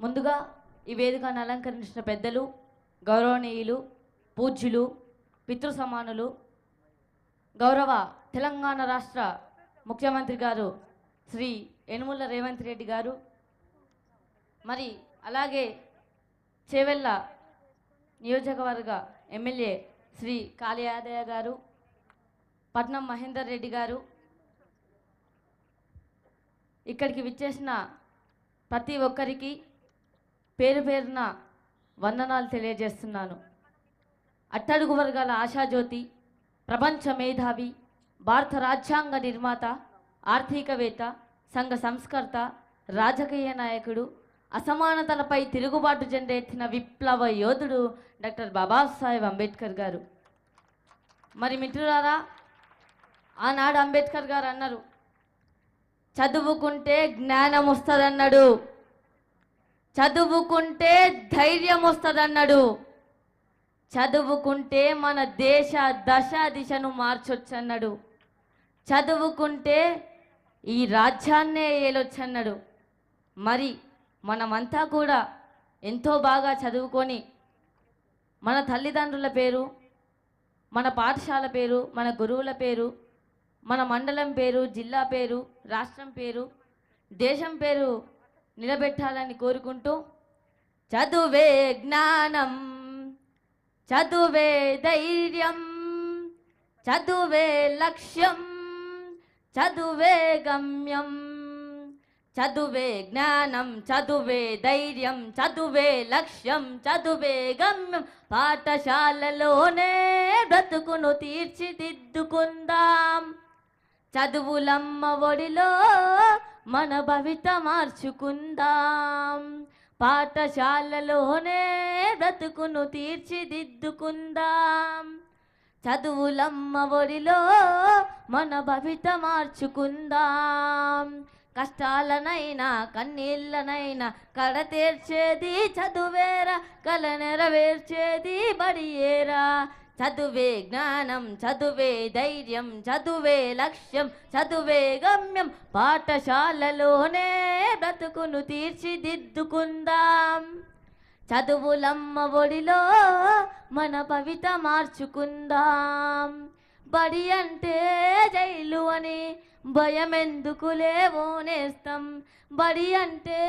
ముందుగా ఈ వేదికను అలంకరించిన పెద్దలు గౌరవనీయులు పూజ్యులు పితృ సమానులు గౌరవ తెలంగాణ రాష్ట్ర ముఖ్యమంత్రి గారు శ్రీ యనుముల రేవంత్ రెడ్డి గారు మరి అలాగే చేవెళ్ళ నియోజకవర్గ ఎమ్మెల్యే శ్రీ కాళీయాదయ్య గారు పట్నం మహేందర్ రెడ్డి గారు ఇక్కడికి విచ్చేసిన ప్రతి ఒక్కరికి పేరు పేరున వందనాలు తెలియజేస్తున్నాను. అట్టడుగు వర్గాల ఆశాజ్యోతి ప్రపంచ మేధావి భారత రాజ్యాంగ నిర్మాత ఆర్థికవేత్త సంఘ సంస్కర్త రాజకీయ నాయకుడు అసమానతలపై తిరుగుబాటు జెండెత్తిన విప్లవ యోధుడు డాక్టర్ బాబాసాహెబ్ అంబేద్కర్ గారు. మరి మిత్రులారా ఆనాడు అంబేద్కర్ గారు అన్నారు చదువుకుంటే జ్ఞానం వస్తుందన్నాడు చదువుకుంటే ధైర్యం వస్తుందన్నాడు. చదువుకుంటే మన దేశ దశ దిశను మార్చొచ్చన్నాడు. చదువుకుంటే ఈ రాజ్యాన్నే ఏలొచ్చన్నాడు. మరి మనమంతా కూడా ఎంతో బాగా చదువుకొని మన తల్లిదండ్రుల పేరు మన పాఠశాల పేరు మన గురువుల పేరు మన మండలం పేరు జిల్లా పేరు రాష్ట్రం పేరు దేశం పేరు నిలబెట్టాలని కోరుకుంటూ చదువే జ్ఞానం చదువే ధైర్యం చదువే లక్ష్యం చదువే గమ్యం చదువే జ్ఞానం చదువే ధైర్యం చదువే లక్ష్యం చదువే గమ్యం. పాఠశాలలోనే బ్రతుకును తీర్చిదిద్దుకుందాం. చదువులమ్మ ఒడిలో మన భవిత మార్చుకుందాం. పాఠశాలలోనే బ్రతుకును తీర్చిదిద్దుకుందాం. చదువులమ్మ ఒడిలో మన భవిత మార్చుకుందాం. కష్టాలనైనా కన్నీళ్ళనైనా కడ తీర్చేది చదువేరా కల నెరవేర్చేది బడియేరా. చదువే జ్ఞానం చదువే ధైర్యం చదువే లక్ష్యం చదువే గమ్యం. పాఠశాలలోనే బ్రతుకును తీర్చిదిద్దుకుందాం. చదువులమ్మ ఒడిలో మన పవిత మార్చుకుందాం. బడి అంటే జైలు అని భయమెందుకులే లేవోనేస్తాం బడి అంటే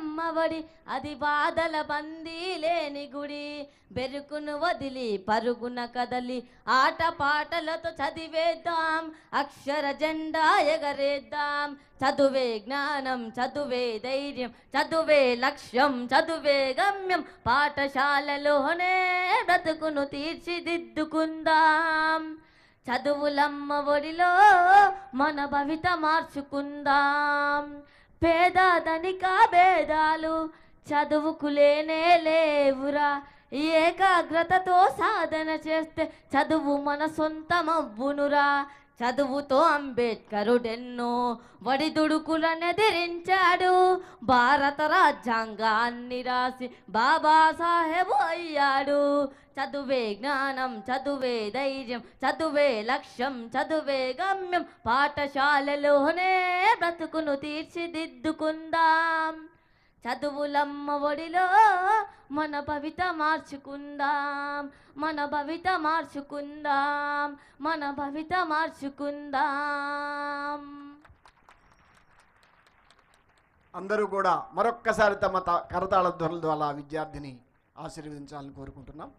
అమ్మబడి అది బాధల బందీ లేని గుడి. బెరుకును వదిలి పరుగున కదలి ఆట పాటలతో చదివేద్దాం. అక్షర జెండా ఎగరేద్దాం. చదువే జ్ఞానం చదువే ధైర్యం చదువే లక్ష్యం చదువే గమ్యం. పాఠశాలలోనే బ్రతుకును తీర్చిదిద్దుకుందాం. చదువులమ్మ ఒడిలో మన భవిత మార్చుకుందాం. పేద ధనిక భేదాలు చదువుకు లేనే లేవురా. ఏకాగ్రతతో సాధన చేస్తే చదువు మన సొంతమవ్వునురా చదువుతో అంబేద్కరుడెన్నో వడిదుడుకులనెదిరించాడు. భారత రాజ్యాంగాన్ని రాసి బాబాసాహెబు అయ్యాడు. చదువే జ్ఞానం చదువే ధైర్యం చదువే లక్ష్యం చదువే గమ్యం. పాఠశాలలోనే బ్రతుకును తీర్చిదిద్దుకుందాం. చదువులమ్మ ఒడిలో మన భవిత మార్చుకుందాం మన భవిత మార్చుకుందాం మన భవిత మార్చుకుందాం. అందరూ కూడా మరొక్కసారి తమ త- కరతాళ ధ్వనుల ద్వారా విద్యార్థిని ఆశీర్వదించాలని కోరుకుంటున్నాం.